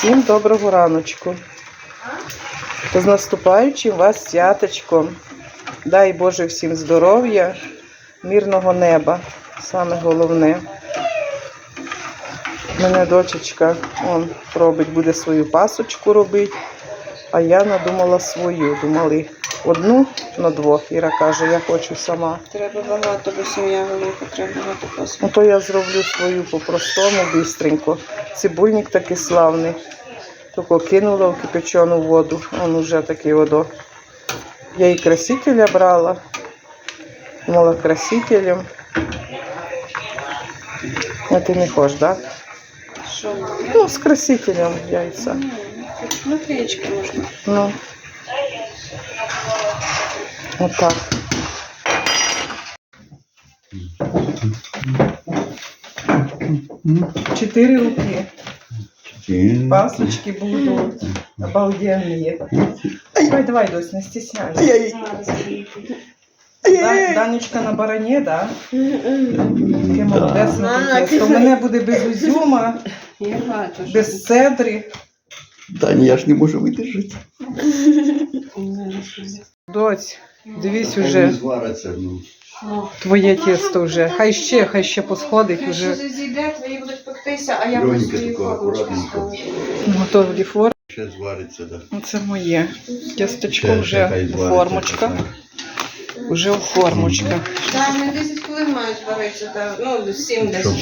Всім доброго раночку. З наступаючим вас святочком. Дай Боже всім здоров'я, мирного неба. Саме головне. Мене дочечка он, робить, буде свою пасочку робити, а я надумала свою. Думали одну на двох. Іра каже, я хочу сама. Треба багато, бо сім'я велика, треба багато Ну посуду. то я зроблю свою по-простому, бистренько. Цибульник такий славний. Тільки кинула в кипячену воду. Он уже такий водо. Я і красителя брала. Думала красителем. А ти не хочеш, так? Да? Ну, з красителем яйця. Наклеєчки можна. Ну. Отак. Чотири руки. Пасочки будут обалденные. Давай, давай, Дось, не стесняйся. Да, Данечка на барані, да? Таке. У мене буде без що без цедри. Таня, я ж не можу видержати. Доць, дивись уже, не звариться, ну. Твоє тісто вже. Хай ще, хай ще посходить Хай уже. ще зійде, твої будуть пектися, а я просто буду свої такого, формочки акуратненько. ставити. Готові форми. Ще звариться, да. Оце моє. Тістечко Ще- ще вже у звариться, формочка. так. Вже у формочка. Так, не 10 хвилин мають варитися, та, ну, 7 десь. Щоб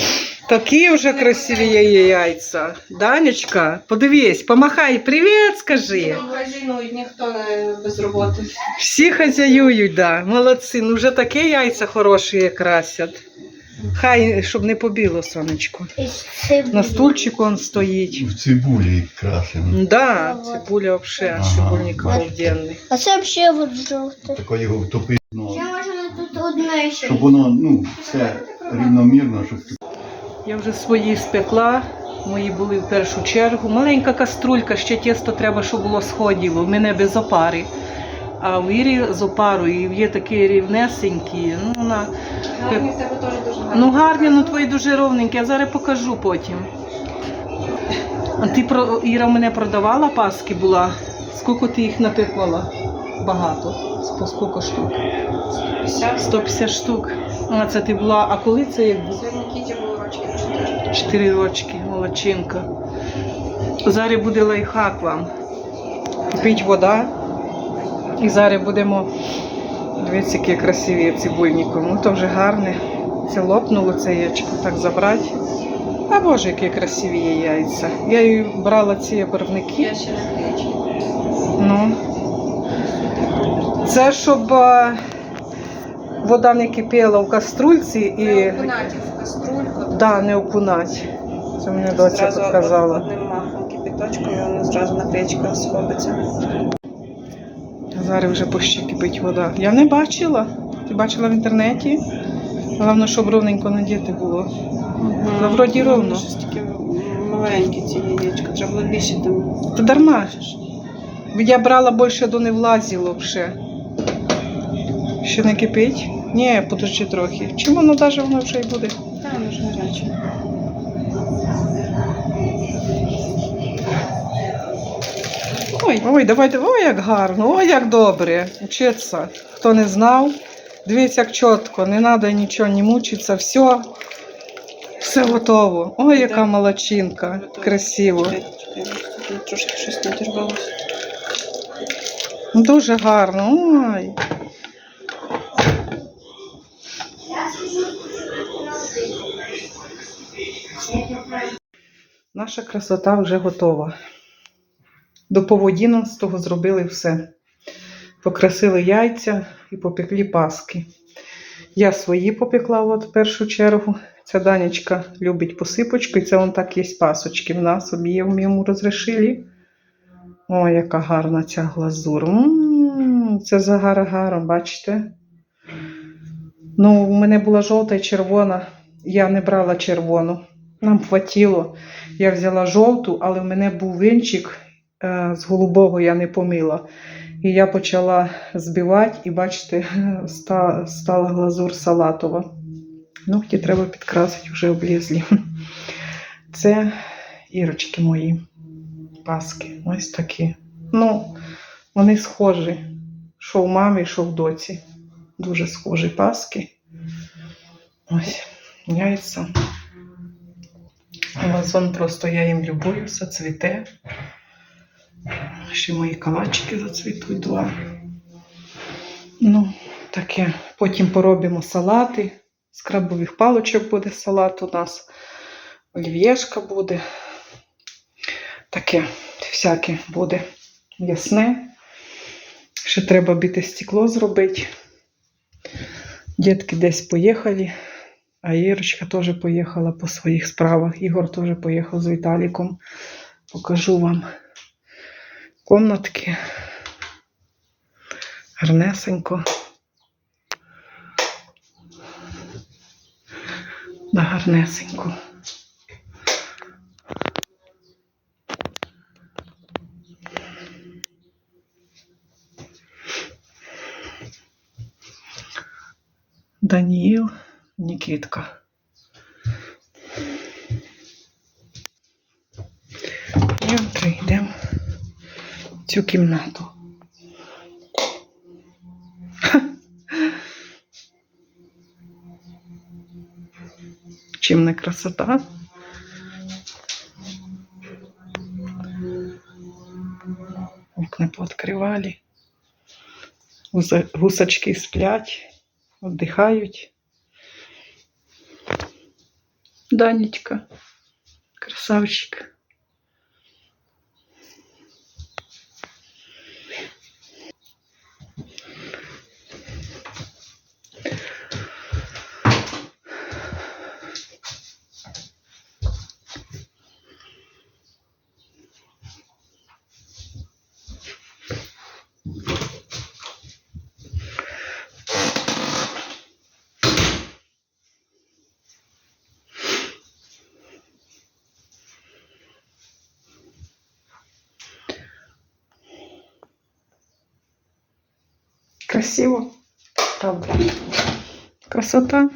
Такі вже красиві є яйця. Данечка, подивись, помахай, привіт, скажи. Магазинують, ніхто не без роботи. Всі хазяюють, да. Молодці. Ну вже такі яйця хороші красять. Хай, щоб не побіло сонечко. На стульчику он стоїть. в цибулі красимо. Да, цибуля взагалі, Ага. цибульник обалденний. А це взагалі от жовте. Тако його втопити, ну, Ще можна тут одне ще. щоб воно, ну, все рівномірно, щоб Я вже свої спекла. Мої були в першу чергу. Маленька каструлька, ще тісто треба, щоб було сходіло. В мене без опари. А в Ірі з опарою є такі рівнесенькі. Ну, вона... Гарні в тебе теж дуже гарні. ну гарні, ну твої дуже ровненькі, я зараз покажу потім. А ти про Іра мене продавала паски була. Скільки ти їх напекла? Багато. По скільки штук? 150 штук. А це ти була. А коли це як було? Сьогодні на 4. Чотири рочки, молодчинка. Зараз буде лайфхак вам. Кипить вода. І зараз будемо. Дивіться, які красиві цибульником. Ну то вже гарне. Це лопнуло це яєчко, так забрати. А боже, які красиві є яйця. Я їй брала ці барвники. Я ще. Ну. Це щоб е, вода не кипіла в каструльці і І... в да, не окунать. Це мені доця показала. Одним махом кипяточкою, воно зразу наклеєчка схопиться. Зараз вже почти кипить вода. Я не бачила. Ти бачила в інтернеті? Головне, щоб ровненько надіти було. Та вроді ровно. Щось таке маленькі ці яєчка, треба було більше там. Та дарма. Я брала більше до не влазило вже. Ще не кипить? Ні, подожди трохи. Чому воно навіть воно вже й буде? Та, гаряче. Ой, ой, давайте, ой, як гарно, ой, як добре. Учиться. Хто не знав, дивіться, як чітко, не треба нічого не мучитися, все, все готово. Ой, яка молодчинка, красиво. Трошки щось не. Дуже гарно. Ой. Наша красота вже готова. До поводіна з того зробили все. Покрасили яйця і попекли паски. Я свої попекла от в першу чергу. Ця Данечка любить посипочку, і це вон так є пасочки в нас об'єм йому розрішили. Ой, яка гарна ця глазур. М, Це за гаром, бачите? Ну, у мене була жовта і червона. Я не брала червону. Нам хватило. Я взяла жовту, але в мене був винчик е, з голубого, я не помила. І я почала збивати, і бачите, стала глазур салатова. Ногті треба підкрасити, вже облізлі. Це ірочки мої. паски. Ось такі. Ну, вони схожі. Що в мамі, що в доці. Дуже схожі паски. Ось, яйця. Вазон просто я їм любуюся, цвіте. Ще мої калачики зацвітуть два. Ну, таке. Потім поробимо салати. З крабових палочок буде салат у нас. Олів'єшка буде. Таке всяке буде м'ясне. Ще треба біте стекло зробити. Дітки десь поїхали, а Ірочка теж поїхала по своїх справах. Ігор теж поїхав з Віталіком. Покажу вам комнатки. Гарнесенько. Да, гарнесенько. Даніїл, Нікітка. І прийдемо в цю кімнату. Чим не красота? Окна пооткривали. Гуса- Гусочки сплять, віддихають. Данечка, красавчик. Красиво, правда. Красота.